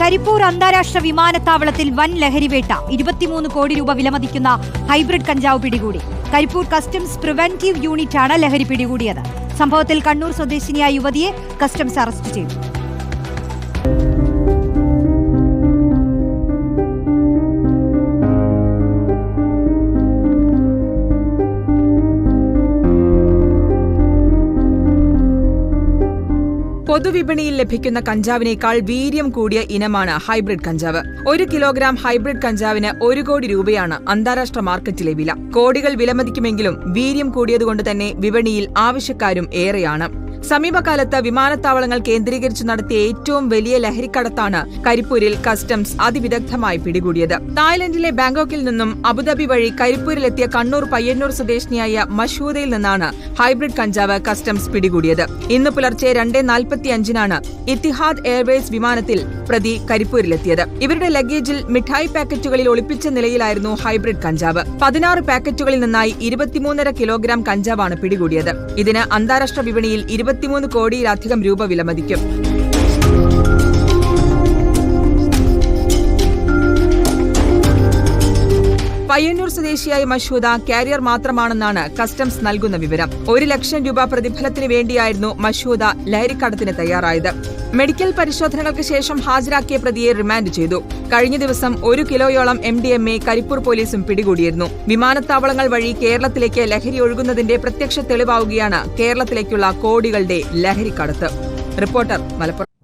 കരിപ്പൂർ അന്താരാഷ്ട്ര വിമാനത്താവളത്തിൽ വൻ ലഹരിവേട്ട ഇരുപത്തിമൂന്ന് കോടി രൂപ വിലമതിക്കുന്ന ഹൈബ്രിഡ് കഞ്ചാവ് പിടികൂടി. കരിപ്പൂർ കസ്റ്റംസ് പ്രിവെന്റീവ് യൂണിറ്റാണ് ലഹരി പിടികൂടിയത്. സംഭവത്തിൽ കണ്ണൂർ സ്വദേശിനിയായ യുവതിയെ കസ്റ്റംസ് അറസ്റ്റ് ചെയ്തു. പൊതുവിപണിയിൽ ലഭിക്കുന്ന കഞ്ചാവിനേക്കാൾ വീര്യം കൂടിയ ഇനമാണ് ഹൈബ്രിഡ് കഞ്ചാവ്. ഒരു കിലോഗ്രാം ഹൈബ്രിഡ് കഞ്ചാവിന് ഒരു കോടി രൂപയാണ് അന്താരാഷ്ട്ര മാർക്കറ്റിലെ വില. കോടികൾ വിലമതിക്കുമെങ്കിലും വീര്യം കൂടിയതുകൊണ്ട് തന്നെ വിപണിയിൽ ആവശ്യക്കാരും ഏറെയാണ്. സമീപകാലത്ത് വിമാനത്താവളങ്ങൾ കേന്ദ്രീകരിച്ച് നടത്തിയ ഏറ്റവും വലിയ ലഹരിക്കടത്താണ് കരിപ്പൂരിൽ കസ്റ്റംസ് അതിവിദഗ്ധമായി പിടികൂടിയത്. തായ്ലൻഡിലെ ബാങ്കോക്കിൽ നിന്നും അബുദാബി വഴി കരിപ്പൂരിലെത്തിയ കണ്ണൂർ പയ്യന്നൂർ സ്വദേശിനിയായ മഷൂദയിൽ നിന്നാണ് ഹൈബ്രിഡ് കഞ്ചാവ് കസ്റ്റംസ് പിടികൂടിയത്. ഇന്ന് പുലർച്ചെ രണ്ടേ നാൽപ്പത്തിയഞ്ചിനാണ് ഇത്തിഹാദ് എയർവേസ് വിമാനത്തിൽ പ്രതി കരിപ്പൂരിലെത്തിയത്. ഇവരുടെ ലഗേജിൽ മിഠായി പാക്കറ്റുകളിൽ ഒളിപ്പിച്ച നിലയിലായിരുന്നു ഹൈബ്രിഡ് കഞ്ചാവ്. പതിനാറ് പാക്കറ്റുകളിൽ നിന്നായി ഇരുപത്തിമൂന്നര കിലോഗ്രാം കഞ്ചാവാണ് പിടികൂടിയത്. ഇതിന് അന്താരാഷ്ട്ര വിപണിയിൽ ഇരുപത്തിമൂന്ന് കോടിയിലധികം രൂപ വിലമതിക്കും. പയ്യന്നൂർ സ്വദേശിയായ മഷൂദ കാരിയർ മാത്രമാണെന്നാണ് കസ്റ്റംസ് നൽകുന്ന വിവരം. ഒരു ലക്ഷം രൂപ പ്രതിഫലത്തിന് വേണ്ടിയായിരുന്നു മഷൂദ ലഹരിക്കടത്തിന് തയ്യാറായത്. മെഡിക്കൽ പരിശോധനകൾക്ക് ശേഷം ഹാജരാക്കിയ പ്രതിയെ റിമാൻഡ് ചെയ്തു. കഴിഞ്ഞ ദിവസം ഒരു കിലോയോളം M D M A Karipur പോലീസും പിടികൂടിയിരുന്നു. വിമാനത്താവളങ്ങൾ വഴി കേരളത്തിലേക്ക് ലഹരി ഒഴുകുന്നതിന്റെ പ്രത്യക്ഷ തെളിവാവുകയാണ് കേരളത്തിലേക്കുള്ള കോടികളുടെ ലഹരിക്കടത്ത്. റിപ്പോർട്ടർ മലപ്പുറം.